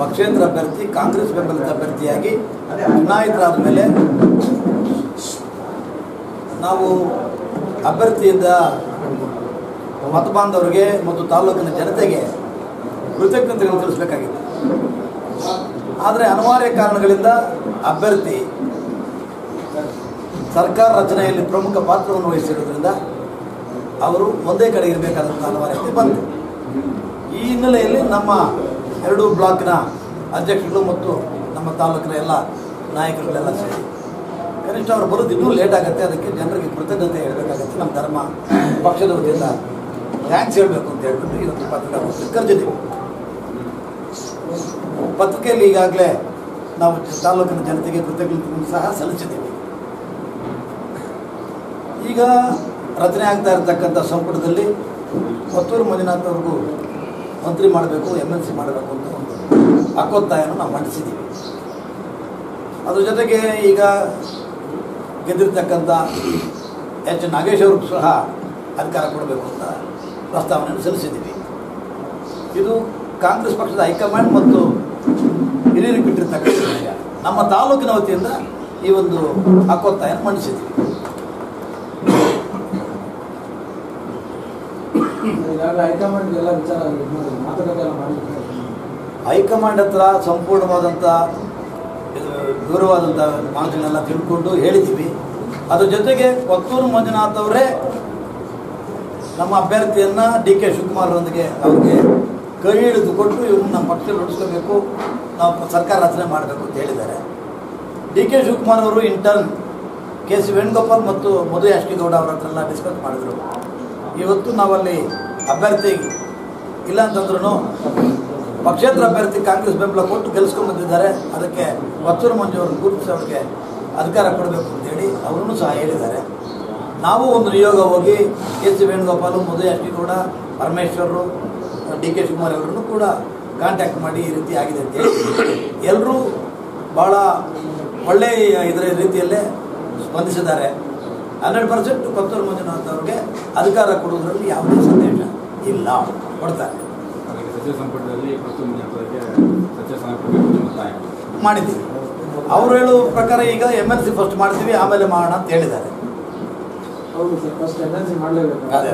ಪಕ್ಷೇತರ ಅಭ್ಯರ್ಥಿ, ಕಾಂಗ್ರೆಸ್ ಬೆಂಬಲಿತ ಅಭ್ಯರ್ಥಿಯಾಗಿ ಚುನಾಯಿತರಾದ ಮೇಲೆ ನಾವು ಅಭ್ಯರ್ಥಿಯಿಂದ ಮತ ಬಾಂಧವರಿಗೆ ಮತ್ತು ತಾಲೂಕಿನ ಜನತೆಗೆ ಕೃತಜ್ಞತೆಗಳನ್ನು ತಿಳಿಸಬೇಕಾಗಿತ್ತು. ಆದರೆ ಅನಿವಾರ್ಯ ಕಾರಣಗಳಿಂದ ಅಭ್ಯರ್ಥಿ ಸರ್ಕಾರ ರಚನೆಯಲ್ಲಿ ಪ್ರಮುಖ ಪಾತ್ರವನ್ನು ವಹಿಸಿರುವುದರಿಂದ ಅವರು ಒಂದೇ ಕಡೆ ಇರಬೇಕಾದಂಥ ಅನಿವಾರ್ಯತೆ ಬಂತು. ಈ ಹಿನ್ನೆಲೆಯಲ್ಲಿ ನಮ್ಮ ಎರಡು ಬ್ಲಾಕ್ನ ಅಧ್ಯಕ್ಷರು ಮತ್ತು ನಮ್ಮ ತಾಲೂಕಿನ ಎಲ್ಲ ನಾಯಕರುಗಳೆಲ್ಲ ಸೇರಿ ಕನಿಷ್ಠ ಅವರು ಬರೋದು ಇನ್ನೂ ಲೇಟ್ ಆಗುತ್ತೆ, ಅದಕ್ಕೆ ಜನರಿಗೆ ಕೃತಜ್ಞತೆ ಹೇಳಬೇಕಾಗತ್ತೆ, ನಮ್ಮ ಧರ್ಮ ಪಕ್ಷದ ವತಿಯಿಂದ ಥ್ಯಾಂಕ್ಸ್ ಹೇಳಬೇಕು ಅಂತ ಹೇಳ್ಬಿಟ್ಟು ಇವತ್ತು ಪತ್ರಿಕಾಗೋಷ್ಠಿ ಕರೆದಿದ್ದೀವಿ ಪತ್ರಿಕೆಯಲ್ಲಿ ಈಗಾಗಲೇ ನಾವು ತಾಲೂಕಿನ ಜನತೆಗೆ ಕೃತಜ್ಞತೆಯನ್ನು ಸಹ ಸಲ್ಲಿಸಿದ್ದೀವಿ. ಈಗ ರಚನೆ ಆಗ್ತಾ ಇರತಕ್ಕಂಥ ಸಂಪುಟದಲ್ಲಿ ಪತ್ತೂರು ಮಂಜುನಾಥ್ ಅವ್ರಿಗೂ ಮಂತ್ರಿ ಮಾಡಬೇಕು ಎಂ ಎಲ್ ಸಿ ಮಾಡಬೇಕು ಅಂತ ಒಂದು ಹಕ್ಕೊತ್ತಾಯನ್ನು ನಾವು ಮಂಡಿಸಿದ್ದೀವಿ. ಅದ್ರ ಜೊತೆಗೆ ಈಗ ಗೆದ್ದಿರ್ತಕ್ಕಂಥ ಎಚ್ ನಾಗೇಶ್ ಅವ್ರಿಗೂ ಸಹ ಅಧಿಕಾರ ಕೊಡಬೇಕು ಅಂತ ಪ್ರಸ್ತಾವನೆಯನ್ನು ಸಲ್ಲಿಸಿದ್ದೀವಿ. ಇದು ಕಾಂಗ್ರೆಸ್ ಪಕ್ಷದ ಹೈಕಮಾಂಡ್ ಮತ್ತು ಹಿರಿಯರಿಗೆ ಬಿಟ್ಟಿರ್ತಕ್ಕಂಥ ನಮ್ಮ ತಾಲೂಕಿನ ವತಿಯಿಂದ ಈ ಒಂದು ಹಕ್ಕೊತ್ತಾಯನ್ನು ಮಂಡಿಸಿದ್ದೀವಿ ಈಗಾಗಲೇ ಹೈಕಮಾಂಡ್ ಎಲ್ಲ ವಿಚಾರ ಇದು ಮಾಡಿ ಮಾತುಕತೆ ಎಲ್ಲ ಮಾಡಿದ್ದಾರೆ ಹೈಕಮಾಂಡ್ ಹತ್ರ ಸಂಪೂರ್ಣವಾದಂಥ ಇದು ವಿವರವಾದಂಥ ಮಾತುಗಳನ್ನೆಲ್ಲ ತಿಳ್ಕೊಂಡು ಹೇಳಿದ್ದೀವಿ. ಅದ್ರ ಜೊತೆಗೆ ಕೊತ್ತೂರು ಮಂಜುನಾಥ್ ಅವರೇ ನಮ್ಮ ಅಭ್ಯರ್ಥಿಯನ್ನು ಡಿ ಕೆ ಶಿವಕುಮಾರ್ ಅವರಿಗೆ ಅವ್ರಿಗೆ ಕೈ ಹಿಡಿದು ಕೊಟ್ಟು ಇವ್ರನ್ನ ನಮ್ಮ ಪಕ್ಷದಲ್ಲಿ ಉಳಿಸ್ಕೋಬೇಕು ನಾವು ಸರ್ಕಾರ ರಚನೆ ಮಾಡಬೇಕು ಅಂತ ಹೇಳಿದ್ದಾರೆ. ಡಿ ಕೆ ಶಿವಕುಮಾರ್ ಅವರು ಇಂಟರ್ನ್ ಕೆ ಸಿ ವೇಣುಗೋಪಾಲ್ ಮತ್ತು ಮಧು ಯಾಶ್ಕಿಗೌಡ ಅವರ ಹತ್ರ ಡಿಸ್ಕಸ್ ಮಾಡಿದರು. ಇವತ್ತು ನಾವಲ್ಲಿ ಅಭ್ಯರ್ಥಿ ಇಲ್ಲ ಅಂತಂದ್ರೂ ಪಕ್ಷೇತರ ಅಭ್ಯರ್ಥಿ ಕಾಂಗ್ರೆಸ್ ಬೆಂಬಲ ಕೊಟ್ಟು ಗೆಲ್ಲಿಸ್ಕೊಂಡು ಬಂದಿದ್ದಾರೆ. ಅದಕ್ಕೆ ಬಚ್ಚೂರು ಮಂಜು ಅವ್ರನ್ನ ಗುರುತಿಸಿ ಅವ್ರಿಗೆ ಅಧಿಕಾರ ಕೊಡಬೇಕು ಅಂತೇಳಿ ಅವರನ್ನು ಸಹ ಹೇಳಿದ್ದಾರೆ. ನಾವು ಒಂದು ನಿಯೋಗ ಹೋಗಿ ಕೆ ಸಿ ವೇಣುಗೋಪಾಲು ಯಾಶ್ಕಿಗೌಡ ಪರಮೇಶ್ವರರು ಡಿ ಕೆ ಶಿವಕುಮಾರ್ ಅವರನ್ನು ಕೂಡ ಕಾಂಟ್ಯಾಕ್ಟ್ ಮಾಡಿ ಈ ರೀತಿ ಆಗಿದೆ ಅಂತೇಳಿ ಎಲ್ಲರೂ ಭಾಳ ಒಳ್ಳೆಯ ಇದರ ರೀತಿಯಲ್ಲೇ ಸ್ಪಂದಿಸಿದ್ದಾರೆ. ಹನ್ನೆರಡು ಪರ್ಸೆಂಟ್ ಕೊತ್ತೂರು ಮಂಜುನಾಥ್ ಅವ್ರಿಗೆ ಅಧಿಕಾರ ಕೊಡೋದ್ರಲ್ಲಿ ಯಾವುದೇ ಸಂದೇಶ ಇಲ್ಲ ಕೊಡ್ತಾರೆ. ಮಾಡಿದ್ದೀವಿ. ಅವ್ರು ಹೇಳೋ ಪ್ರಕಾರ ಈಗ ಎಂ ಎಲ್ ಸಿ ಫಸ್ಟ್ ಮಾಡ್ತೀವಿ ಆಮೇಲೆ ಮಾಡೋಣ ಅಂತ ಹೇಳಿದ್ದಾರೆ. ಅದೇ